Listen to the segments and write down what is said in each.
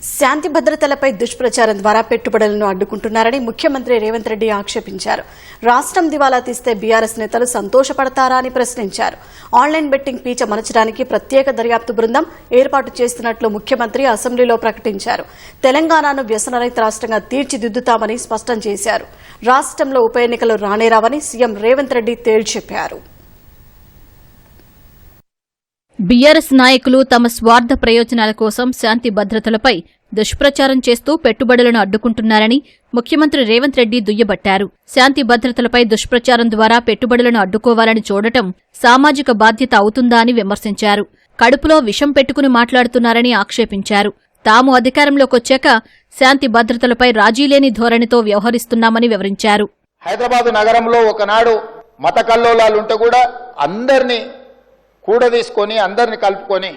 శాంతి భద్రతలపై దుష్ప్రచారం ద్వారా పెట్టుబడులను అడ్డుకుంటున్నారని ముఖ్యమంత్రి రేవంత్ రెడ్డి ఆక్షేపించారు. రాష్ట్రం దివాలా తీస్తే బీఆర్ఎస్ నేతలు సంతోషపడతారా అని ప్రశ్నించారు. ఆన్లైన్ బెట్టింగ్ పీచ మరచడానికి ప్రత్యేక దర్యాప్తు బృందం ఏర్పాటు చేస్తున్నట్లు ముఖ్యమంత్రి అసెంబ్లీలో ప్రకటించారు. తెలంగాణను వ్యసనరహిత రాష్ట్రంగా తీర్చిదిద్దుతామని స్పష్టం చేశారు. రాష్ట్రంలో ఉప ఎన్నికలు రానేరావని సీఎం రేవంత్ రెడ్డి తేల్చెప్పారు. బీఆర్ఎస్ నాయకులు తమ స్వార్థ ప్రయోజనాల కోసం శాంతి భద్రతలపై దుష్ప్రచారం చేస్తూ పెట్టుబడులను అడ్డుకుంటున్నారని ముఖ్యమంత్రి రేవంత్ రెడ్డి దుయ్యబట్టారు. శాంతి భద్రతలపై దుష్ప్రచారం ద్వారా పెట్టుబడులను అడ్డుకోవాలని చూడటం సామాజిక బాధ్యత అవుతుందా అని విమర్శించారు. కడుపులో విషం పెట్టుకుని మాట్లాడుతున్నారని ఆక్షేపించారు. తాము అధికారంలోకొచ్చాక శాంతి భద్రతలపై రాజీలేని ధోరణితో వ్యవహరిస్తున్నామని వివరించారు. హైదరాబాదు నగరంలో ఒకనాడు మత కల్లోలాలుంటే కూడా అందరినీ కూడదీసుకొని అందరిని కలుపుకొని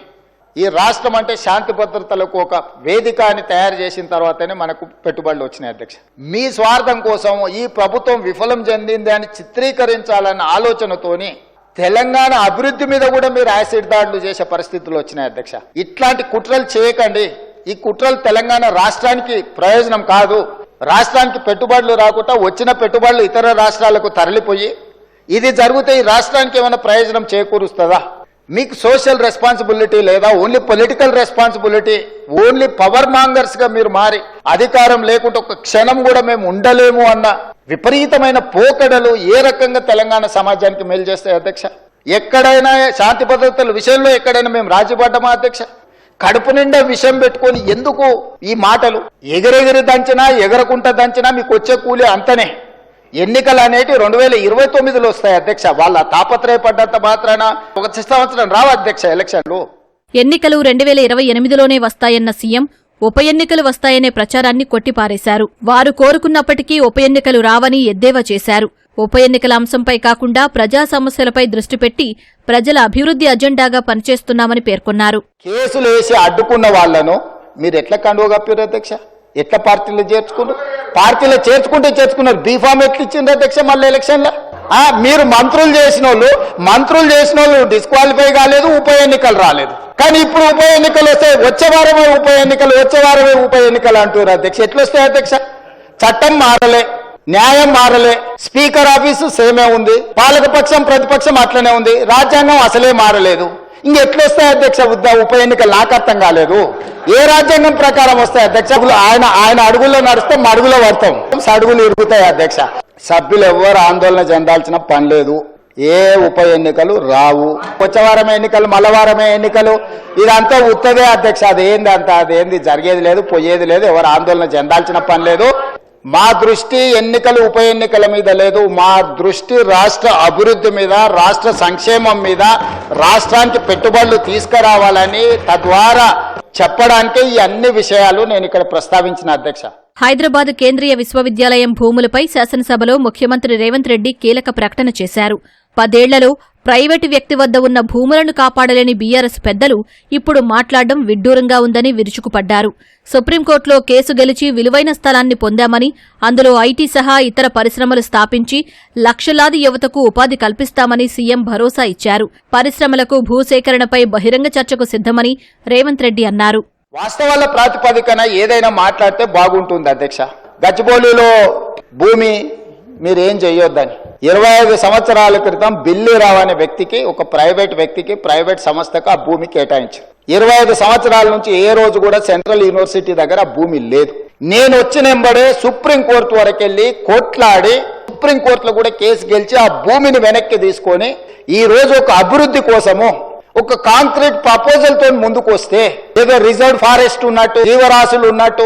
ఈ రాష్ట్రం అంటే శాంతి భద్రతలకు ఒక వేదిక అని తయారు చేసిన తర్వాతనే మనకు పెట్టుబడులు వచ్చినాయి అధ్యక్ష. మీ స్వార్థం కోసం ఈ ప్రభుత్వం విఫలం చెందింది అని చిత్రీకరించాలన్న ఆలోచనతోని తెలంగాణ అభివృద్ధి మీద కూడా మీరు యాసిడ్ దాడులు చేసే పరిస్థితులు వచ్చినాయి అధ్యక్ష. ఇట్లాంటి కుట్రలు చేయకండి. ఈ కుట్రలు తెలంగాణ రాష్ట్రానికి ప్రయోజనం కాదు. రాష్ట్రానికి పెట్టుబడులు రాకుండా వచ్చిన పెట్టుబడులు ఇతర రాష్ట్రాలకు తరలిపోయి ఇది జరిగితే ఈ రాష్ట్రానికి ఏమైనా ప్రయోజనం చేకూరుస్తుందా? మీకు సోషల్ రెస్పాన్సిబిలిటీ లేదా only political responsibility only power మాంగర్స్గా మీరు మారి అధికారం లేకుండా ఒక క్షణం కూడా మేము ఉండలేము అన్న విపరీతమైన పోకడలు ఏ రకంగా తెలంగాణ సమాజానికి మేలు చేస్తాయి అధ్యక్ష? ఎక్కడైనా శాంతి భద్రతల విషయంలో ఎక్కడైనా మేము రాజీపడ్డమా అధ్యక్ష? కడుపు నిండా విషయం పెట్టుకొని ఎందుకు ఈ మాటలు? ఎగిరెగిరి దంచినా ఎగరకుంట దంచినా మీకు వచ్చే కూలి అంతనే. ఎన్నికలు అనేటి రెండు వేల ఇరవై తొమ్మిదిలో వస్తాయి అధ్యక్ష. వాళ్ళ తాపత్రయపడ్డంత మాత్రాన ఒక సంవత్సరం రావు అధ్యక్ష ఎలక్షన్లు? ఎన్నికలు రెండు వేల ఇరవై ఎనిమిదిలోనే వస్తాయన్న సీఎం ఉప ఎన్నికలు వస్తాయనే ప్రచారాన్ని కొట్టిపారేశారు. వారు కోరుకున్నప్పటికీ ఉప ఎన్నికలు రావని ఎద్దేవా చేశారు. ఉప ఎన్నికల అంశంపై కాకుండా ప్రజా సమస్యలపై దృష్టి పెట్టి ప్రజల అభివృద్ధి అజెండాగా పనిచేస్తున్నామని పేర్కొన్నారు. కేసులు వేసి అడ్డుకున్న వాళ్ళను మీరు ఎట్లా కండువ కప్పారు అధ్యక్ష? ఎట్లా పార్టీలో చేర్చుకున్నారు? పార్టీలో చేర్చుకుంటే చేర్చుకున్నారు. బీఫామ్ ఎట్లా ఇచ్చింది అధ్యక్ష మళ్ళీ ఎలక్షన్లో? ఆ, మీరు మంత్రులు చేసిన వాళ్ళు మంత్రులు చేసిన వాళ్ళు డిస్క్వాలిఫై కాలేదు ఉప ఎన్నికలు రాలేదు. కానీ ఇప్పుడు ఉప ఎన్నికలు వస్తాయి. వచ్చే వారమే ఉప ఎన్నికలు వచ్చే వారమే ఉప ఎన్నికలు అంటున్నారు అధ్యక్ష. ఎట్లొస్తాయి అధ్యక్ష? చట్టం మారలే న్యాయం మారలే. స్పీకర్ ఆఫీసు సేమే ఉంది. పాలకపక్షం ప్రతిపక్షం అట్లనే ఉంది. రాజ్యాంగం అసలే మారలేదు. ఇంకెట్లొస్తాయి అధ్యక్ష ఉద్ద ఉప ఎన్నికలు నాకు అర్థం కాలేదు. ఏ రాజ్యాంగం ప్రకారం వస్తాయి అధ్యక్ష? ఆయన ఆయన అడుగుల్లో నడిస్తే మా అడుగులో పడతాం అడుగులు ఇరుగుతాయి అధ్యక్ష. సభ్యులు ఎవ్వరు ఆందోళన చెందాల్సిన పని లేదు. ఏ ఉప ఎన్నికలు రావు. వచ్చే వారమే ఎన్నికలు మల్లవారమే ఎన్నికలు ఇదంతా ఉత్తదే అధ్యక్ష. అదేంది అంత? అదేంది? జరిగేది లేదు పోయేది లేదు ఎవరు ఆందోళన చెందాల్సిన పని లేదు. మా దృష్టి ఎన్నికలు ఉప ఎన్నికల మీద లేదు. మా దృష్టి రాష్ట్ర అభివృద్ధి మీద రాష్ట్ర సంక్షేమం మీద రాష్ట్రానికి పెట్టుబడులు తీసుకురావాలని తద్వారా చెప్పడానికి ఈ అన్ని విషయాలు నేను ఇక్కడ ప్రస్తావించిన అధ్యక్ష. హైదరాబాద్ కేంద్రీయ విశ్వవిద్యాలయం భూములపై శాసనసభలో ముఖ్యమంత్రి రేవంత్ రెడ్డి కీలక ప్రకటన చేశారు. పదేళ్ళలో ప్రైవేటు వ్యక్తి వద్ద ఉన్న భూములను కాపాడలేని బీఆర్ఎస్ పెద్దలు ఇప్పుడు మాట్లాడడం విడ్డూరంగా ఉందని విరుచుకుపడ్డారు. సుప్రీంకోర్టులో కేసు గెలిచి విలువైన స్థలాన్ని పొందామని అందులో ఐటీ సహా ఇతర పరిశ్రమలు స్థాపించి లక్షలాది యువతకు ఉపాధి కల్పిస్తామని సీఎం భరోసా ఇచ్చారు. పరిశ్రమలకు భూసేకరణపై బహిరంగ చర్చకు సిద్దమని రేవంత్ రెడ్డి అన్నారు. వాస్తవాల ప్రాతిపదికన ఏదైనా మాట్లాడితే బాగుంటుంది అధ్యక్ష. గచ్చిబౌలిలో భూమి మీరేం చేయొద్దని. ఇరవై ఐదు సంవత్సరాల క్రితం బిల్లిరావు అనే వ్యక్తికి ఒక ప్రైవేట్ వ్యక్తికి ప్రైవేట్ సంస్థకు ఆ భూమి కేటాయించారు. ఇరవై ఐదు సంవత్సరాల నుంచి ఏ రోజు కూడా సెంట్రల్ యూనివర్సిటీ దగ్గర భూమి లేదు. నేను వచ్చిన వెంబడే సుప్రీం కోర్టు వరకు వెళ్ళి సుప్రీం కోర్టులో కూడా కేసు గెలిచి ఆ భూమిని వెనక్కి తీసుకొని ఈ రోజు ఒక అభివృద్ధి కోసము ఒక కాంక్రీట్ ప్రపోజల్తో ముందుకు వస్తే ఏదో రిజర్వ్ ఫారెస్ట్ ఉన్నట్టు జీవరాశులు ఉన్నట్టు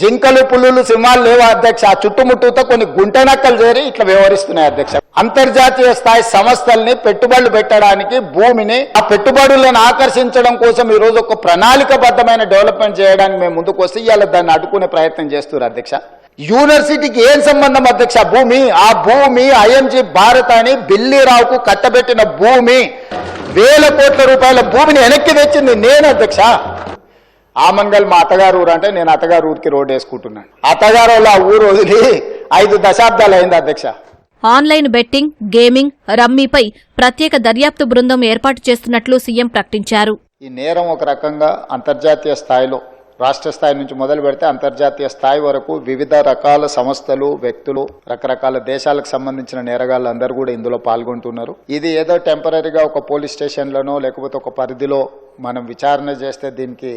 జింకలు పులులు సింహాలు లేవు అధ్యక్ష? ఆ చుట్టుముట్టుతో కొన్ని గుంటనక్కలు చేరి ఇట్లా వ్యవహరిస్తున్నాయి అధ్యక్ష. అంతర్జాతీయ స్థాయి సంస్థల్ని పెట్టుబడులు పెట్టడానికి భూమిని ఆ పెట్టుబడులను ఆకర్షించడం కోసం ఈ రోజు ఒక ప్రణాళికబద్ధమైన డెవలప్మెంట్ చేయడానికి మేము ముందుకు వస్తే ఇవాళ దాన్ని అడ్డుకునే ప్రయత్నం చేస్తున్నారు అధ్యక్ష. యూనివర్సిటీకి ఏం సంబంధం అధ్యక్ష? భూమి. ఆ భూమి ఐఎంజీ భారత్ అని బిల్లీరావుకు కట్టబెట్టిన భూమి. వేల కోట్ల రూపాయల భూమిని వెనక్కి తెచ్చింది నేను అధ్యక్ష. ఆమంగల్ మా అత్తగారు ఊరు అంటే నేను అత్తగారు ఊరికి రోడ్ వేసుకుంటున్నాను. అత్తగారు ఆ ఊరు వదిలి ఐదు దశాబ్దాలు అయింది అధ్యక్ష. ఆన్లైన్ బెట్టింగ్ గేమింగ్ రమ్మీపై ప్రత్యేక దర్యాప్తు బృందం ఏర్పాటు చేస్తున్నట్లు సీఎం ప్రకటించారు. ఈ నేరం ఒక రకంగా అంతర్జాతీయ స్థాయిలో రాష్ట్ర స్థాయి నుంచి మొదలు పెడితే అంతర్జాతీయ స్థాయి వరకు వివిధ రకాల సంస్థలు వ్యక్తులు రకరకాల దేశాలకు సంబంధించిన నేరగాళ్ళు అందరూ కూడా ఇందులో పాల్గొంటున్నారు. ఇది ఏదో టెంపరీగా ఒక పోలీస్ స్టేషన్లోనో లేకపోతే ఒక పరిధిలో మనం విచారణ చేస్తే దీనికి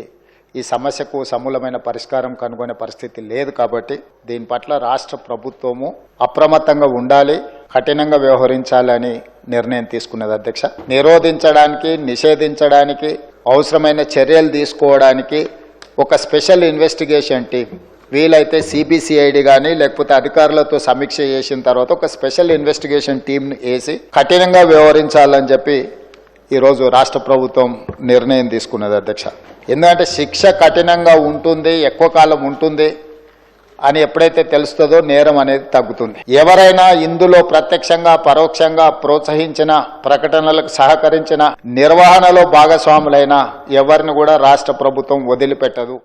ఈ సమస్యకు సమూలమైన పరిష్కారం కనుగొనే పరిస్థితి లేదు కాబట్టి దీని పట్ల రాష్ట్ర ప్రభుత్వము అప్రమత్తంగా ఉండాలి కఠినంగా వ్యవహరించాలని నిర్ణయం తీసుకున్నది అధ్యక్ష. నిరోధించడానికి నిషేధించడానికి అవసరమైన చర్యలు తీసుకోవడానికి ఒక స్పెషల్ ఇన్వెస్టిగేషన్ టీం వీలైతే సిబిసిఐడి కానీ లేకపోతే అధికారులతో సమీక్ష చేసిన తర్వాత ఒక స్పెషల్ ఇన్వెస్టిగేషన్ టీంని వేసి కఠినంగా వ్యవహరించాలని చెప్పి ఈరోజు రాష్ట్ర ప్రభుత్వం నిర్ణయం తీసుకున్నది అధ్యక్ష. ఎందుకంటే శిక్ష కఠినంగా ఉంటుంది ఎక్కువ కాలం ఉంటుంది అని ఎప్పుడైతే తెలుస్తుందో నేరం అనేది తగ్గుతుంది. ఎవరైనా ఇందులో ప్రత్యక్షంగా పరోక్షంగా ప్రోత్సహించిన ప్రకటనలకు సహకరించిన నిర్వహణలో భాగస్వాములైన ఎవరిని కూడా రాష్ట్ర ప్రభుత్వం వదిలిపెట్టదు.